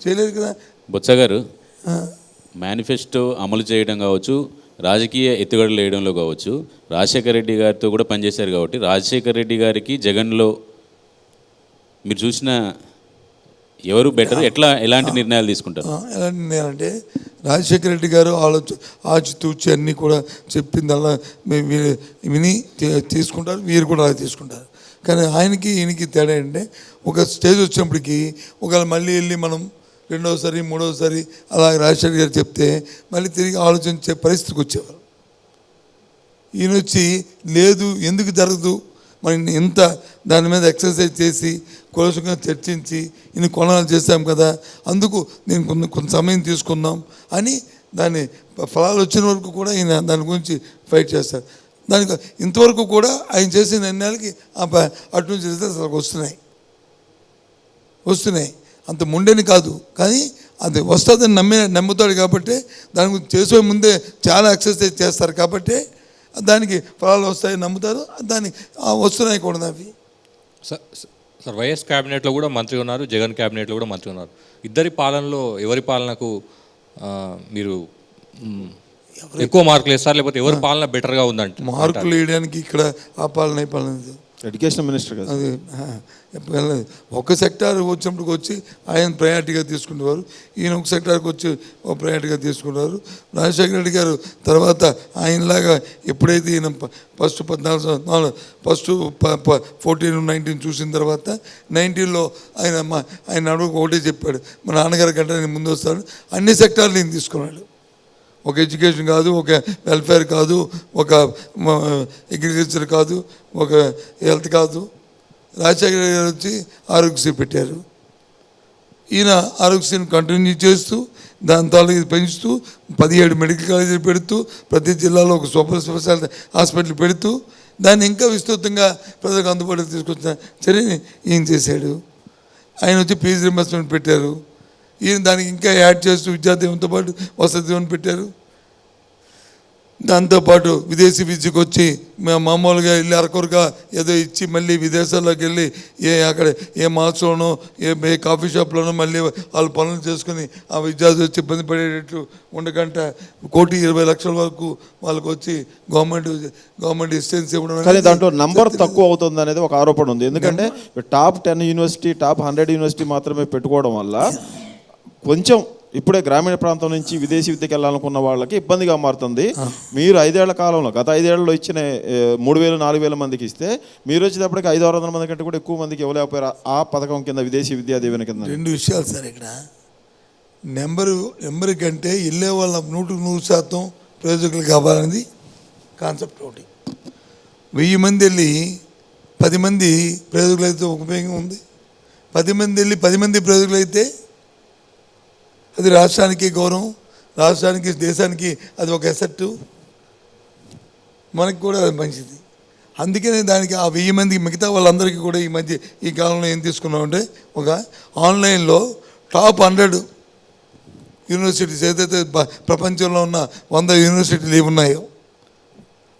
చేయలేదు కదా? బొత్స గారు మేనిఫెస్టో అమలు చేయడం కావచ్చు రాజకీయ ఎత్తుగడలు వేయడంలో కావచ్చు రాజశేఖర రెడ్డి గారితో కూడా పనిచేశారు కాబట్టి రాజశేఖర రెడ్డి గారికి జగన్లో మీరు చూసిన ఎవరు బెటర్ ఎట్లా ఎలాంటి నిర్ణయాలు తీసుకుంటారు? ఆ, ఎలా నేనంటే రాజశేఖర రెడ్డి గారు ఆలోచన ఆచితూచి అన్నీ కూడా చెప్పిందల్లా మీరు విని తీసుకుంటారు వీరు కూడా అలా తీసుకుంటారు. కానీ ఆయనకి ఈయనకి తేడా ఏంటంటే ఒక స్టేజ్ వచ్చినప్పటికీ ఒకవేళ మళ్ళీ వెళ్ళి మనం రెండోసారి మూడోసారి అలా రాజశేఖర్ గారు చెప్తే మళ్ళీ తిరిగి ఆలోచించే పరిస్థితికి వచ్చేవారు. ఈయన వచ్చి లేదు ఎందుకు జరగదు? మనం ఎంత దాని మీద ఎక్సర్సైజ్ చేసి కులసంగా చర్చించి ఇన్ని కొనాలు చేశాం కదా అందుకు నేను కొంత కొంత సమయం తీసుకుందాం అని దాన్ని ఫలాలు వచ్చిన వరకు కూడా ఈయన దాని గురించి ఫైట్ చేస్తారు. దానికి ఇంతవరకు కూడా ఆయన చేసిన నిర్ణయాలకి ఆ అటు నుంచి రిజల్ట్స్ వస్తున్నాయి. వస్తున్నాయి. అంత ముండేని కాదు. కానీ అది వస్తుందని నమ్మి నమ్ముతాడు కాబట్టి దాని గురించి చేసే ముందే చాలా ఎక్సర్సైజ్ చేస్తారు కాబట్టి దానికి ఫలాలు వస్తాయని నమ్ముతారు. దానికి ఆ వస్తున్నాయి కూడా అవి. సార్ వైఎస్ క్యాబినెట్లో కూడా మంత్రి ఉన్నారు జగన్ క్యాబినెట్లో కూడా మంత్రి ఉన్నారు. ఇద్దరి పాలనలో ఎవరి పాలనకు మీరు ఎక్కువ మార్కులు వేస్తారు? లేకపోతే ఎవరి పాలన బెటర్గా ఉందంట మార్కులు వేయడానికి ఇక్కడ ఆ పాలన ఈ పాలన. ఎడ్యుకేషన్ మినిస్టర్ కదా. అది ఒక సెక్టార్ వచ్చినప్పుడు వచ్చి ఆయన ప్రయారిటీగా తీసుకునేవారు. ఈయన ఒక సెక్టార్కి వచ్చి ఒక ప్రయారిటీగా తీసుకున్నారు రాజశేఖర రెడ్డి గారు తర్వాత ఆయనలాగా ఎప్పుడైతే ఈయన ప- ఫస్ట్ పద్నాలుగు సంవత్సరాలు ఫస్ట్ ఫోర్టీన్ నైన్టీన్ చూసిన తర్వాత నైన్టీన్లో ఆయన ఆయన అడుగు ఒకటే చెప్పాడు. మా నాన్నగారి కంటే నేను ముందు వస్తాడు. అన్ని సెక్టార్లు నేను తీసుకున్నాడు. ఒక ఎడ్యుకేషన్ కాదు ఒక వెల్ఫేర్ కాదు ఒక అగ్రికల్చర్ కాదు ఒక హెల్త్ కాదు. రాజశేఖర గారు వచ్చి ఆరోగ్యశ్రీ పెట్టారు. ఈయన ఆరోగ్యశ్రీని కంటిన్యూ చేస్తూ దాని తాలూకు పెంచుతూ పదిహేడు మెడికల్ కాలేజీలు పెడుతూ ప్రతి జిల్లాలో ఒక సూపర్ స్పెషాలిటీ హాస్పిటల్ పెడుతూ దాన్ని ఇంకా విస్తృతంగా ప్రజలకు అందుబాటులోకి తీసుకొచ్చిన చర్యని ఈయన చేశాడు. ఆయన వచ్చి ఫీజు రింబర్స్మెంట్ పెట్టారు. ఈయన దానికి ఇంకా యాడ్ చేస్తూ విద్యాదీవంతో పాటు వసతి పెట్టారు. దాంతోపాటు విదేశీ విద్యకు వచ్చి మేము మామూలుగా వెళ్ళి అరకొరగా ఏదో ఇచ్చి మళ్ళీ విదేశాల్లోకి వెళ్ళి ఏ అక్కడ ఏ మాల్స్లోనో ఏ ఏ కాఫీ షాప్లోనో మళ్ళీ వాళ్ళు పనులు చేసుకుని ఆ విద్యార్థి వచ్చి ఇబ్బంది పడేటట్టు ఉండకంట. కోటి ఇరవై లక్షల వరకు వాళ్ళకి వచ్చి గవర్నమెంట్ గవర్నమెంట్ ఇస్టెన్స్ ఇవ్వడం కానీ దాంట్లో నంబర్ తక్కువ అవుతుంది అనేది ఒక ఆరోపణ ఉంది. ఎందుకంటే top ten university top hundred university మాత్రమే పెట్టుకోవడం వల్ల కొంచెం ఇప్పుడే గ్రామీణ ప్రాంతం నుంచి విదేశీ విద్యకి వెళ్ళాలనుకున్న వాళ్ళకి ఇబ్బందిగా మారుతుంది. మీరు ఐదేళ్ళ కాలంలో గత ఐదేళ్ళలో ఇచ్చిన మూడు వేలు నాలుగు వేల మందికి ఇస్తే మీరు వచ్చేటప్పటికి ఐదు ఆరు వందల మంది కంటే కూడా ఎక్కువ మందికి ఇవ్వలేకపోయారు. ఆ పథకం కింద విదేశీ విద్యా దీవెన కింద. రెండు విషయాలు సార్ ఇక్కడ. నెంబరు నెంబర్ కంటే వెళ్ళే వాళ్ళ నూటికి నూరు శాతం ప్రయోజకులు కావాలనేది కాన్సెప్ట్ ఒకటి. వెయ్యి మంది వెళ్ళి పది మంది ప్రయోజకులు అయితే ఉపయోగం ఉంది. పది మంది వెళ్ళి పది మంది ప్రయోజకులు అయితే అది రాష్ట్రానికి గౌరవం రాష్ట్రానికి దేశానికి అది ఒక ఎసెట్టు మనకి కూడా అది మంచిది. అందుకనే దానికి ఆ వెయ్యి మందికి మిగతా వాళ్ళందరికీ కూడా ఈ మధ్య ఈ కాలంలో ఏం తీసుకున్నామంటే ఒక ఆన్లైన్లో టాప్ హండ్రెడ్ యూనివర్సిటీస్ ఏదైతే ప్రపంచంలో ఉన్న వంద యూనివర్సిటీలు ఏమి ఉన్నాయో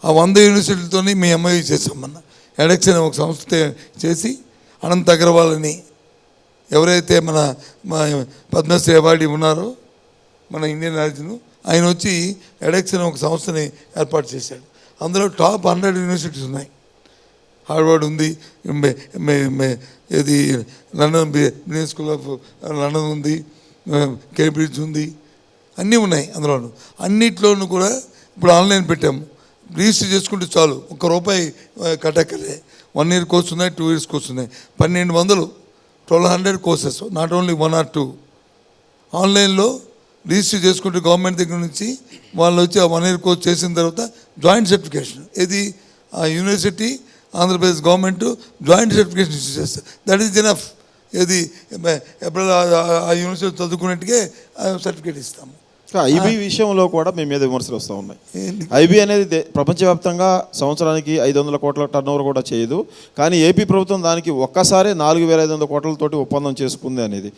ఆ వంద యూనివర్సిటీలతోనే మీ ఎంఐ చేసామన్న మొన్న అనే ఒక సంస్థ చేసి అనంత్ అగర్వాల్ అని ఎవరైతే మన మా పద్మశ్రీ అవార్డీ ఉన్నారో మన ఇండియన్ రాజ్యం ఆయన వచ్చి ఎడెక్స్ అనే ఒక సంస్థని ఏర్పాటు చేశాడు. అందులో టాప్ హండ్రెడ్ యూనివర్సిటీస్ ఉన్నాయి. హార్వర్డ్ ఉంది మే- మే- మే- ఇది London business school of London ఉంది కేంబ్రిడ్జ్ ఉంది అన్నీ ఉన్నాయి అందులోను. అన్నిట్లోనూ కూడా ఇప్పుడు ఆన్లైన్ పెట్టాము. రిజిస్టర్ చేసుకుంటే చాలు ఒక్క రూపాయి ఆ, కట్టక్కర్లే. వన్ ఇయర్ కోర్స్ ఉన్నాయి టూ ఇయర్స్ కోర్స్ ఉన్నాయి. పన్నెండు వందలు twelve hundred courses not only one or two ఆన్లైన్లో రిజిస్టర్ చేసుకుంటే గవర్నమెంట్ దగ్గర నుంచి వాళ్ళు వచ్చి ఆ వన్ ఇయర్ కోర్స్ చేసిన తర్వాత జాయింట్ సర్టిఫికేషన్ ఇది ఆ university Andhra Pradesh government joint certification issue చేస్తారు. దట్ ఈస్ ఎనఫ్ ఏది? ఎప్పుడు ఆ యూనివర్సిటీ చదువుకున్నట్టుగా సర్టిఫికేట్ ఇస్తాము. ఐబీ విషయంలో కూడా మీ మీద విమర్శలు వస్తూ ఉన్నాయి. ఐబీ అనేది ప్రపంచవ్యాప్తంగా సంవత్సరానికి ఐదు వందల కోట్ల టర్న్ ఓవర్ కూడా చేయదు. కానీ ఏపీ ప్రభుత్వం దానికి ఒక్కసారి నాలుగు వేల ఐదు వందల కోట్లతోటి ఒప్పందం చేసుకుంది అనేది.